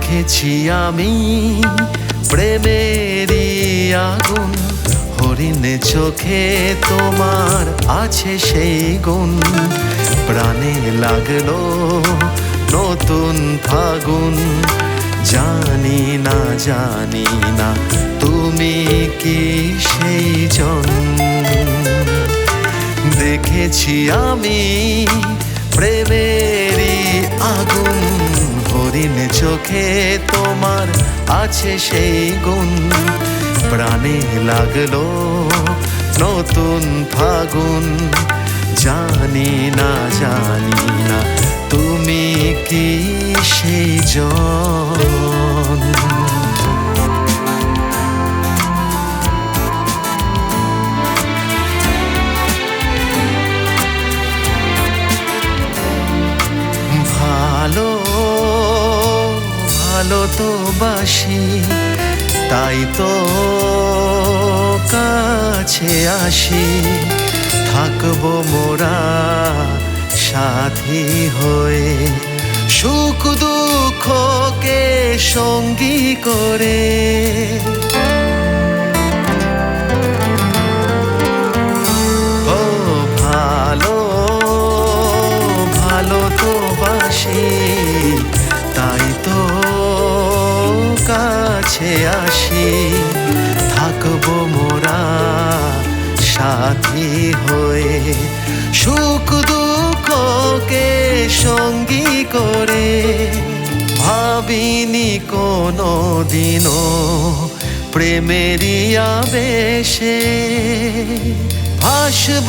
দেখেছি আমি প্রেমেরই আগুন। হরিণে চোখে তোমার আছে সেই গুণ। প্রাণে লাগল নতুন ফাগুন। জানি না জানি না তুমি কি সেই জন। দেখেছি আমি প্রেমেরই আগুন হরিণ চোখে তোমার আছে সেই গুণ। প্রাণে লাগল নতুন ফাগুন। জানি না জানি না, তুমি কি সেই জন? ভালো তো বাসি, তাই তো কাছে আসি। থাকব মোরা সাথী হয়ে, সুখ দুঃখকে সঙ্গী করে। ভালো ভালো তো বাসি। কাছে আসি থাকব মোরা সাথী হয়ে। সুখ দুঃখকে সঙ্গী করে ভাবিনি কোনো দিনও প্রেমেরই আবেশে। ভাসব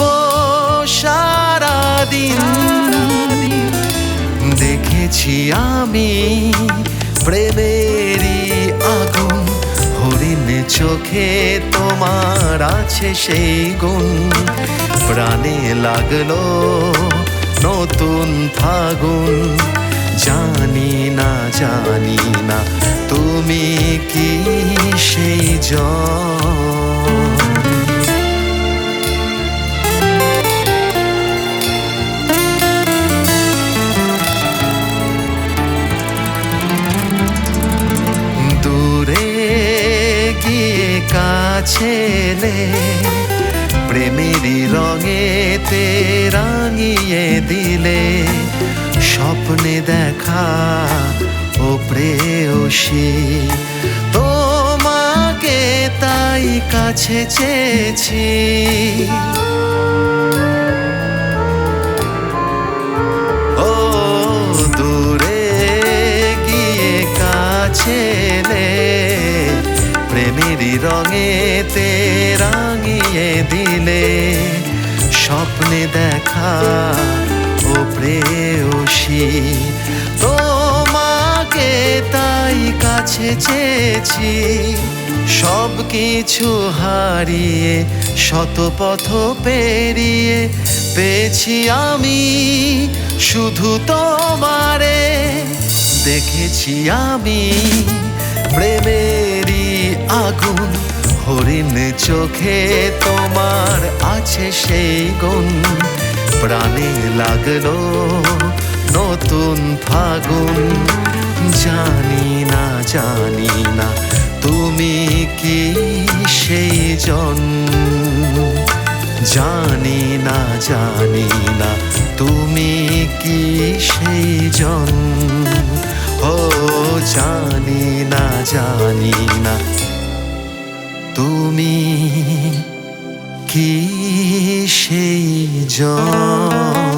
সারাদিন। দেখেছি আমি প্রেমেরই চোখে তোমার আছে সেই গুণ। প্রাণে লাগল নতুন ফাগুন। জানি না জানি না, তুমি কি সেই জন কাছে এলে প্রেমেরই রঙেতে রাঙিয়ে দিলে স্বপ্নে দেখা ও প্রেয়সী। তোমাকে তাই কাছে চেয়েছি। ও দূরে গিয়ে কাছে প্রেমেরই রঙেতে রাঙিয়ে দিলে স্বপ্নে দেখা ও প্রেয়সী। তোমাকে তাই কাছে চেয়েছি সব কিছু হারিয়ে শত পথ পেরিয়ে পেয়েছি আমি, শুধু তোমারে দেখেছি আমি প্রেমেরই আগুন হরিণ চোখে তোমার আছে সেই গুণ। প্রাণে লাগল নতুন ফাগুন। জানি না জানি না তুমি কি সেই জন। জানি না জানি না তুমি কি সেই জন। ও জানি না জানি না তুমি কি সেই জন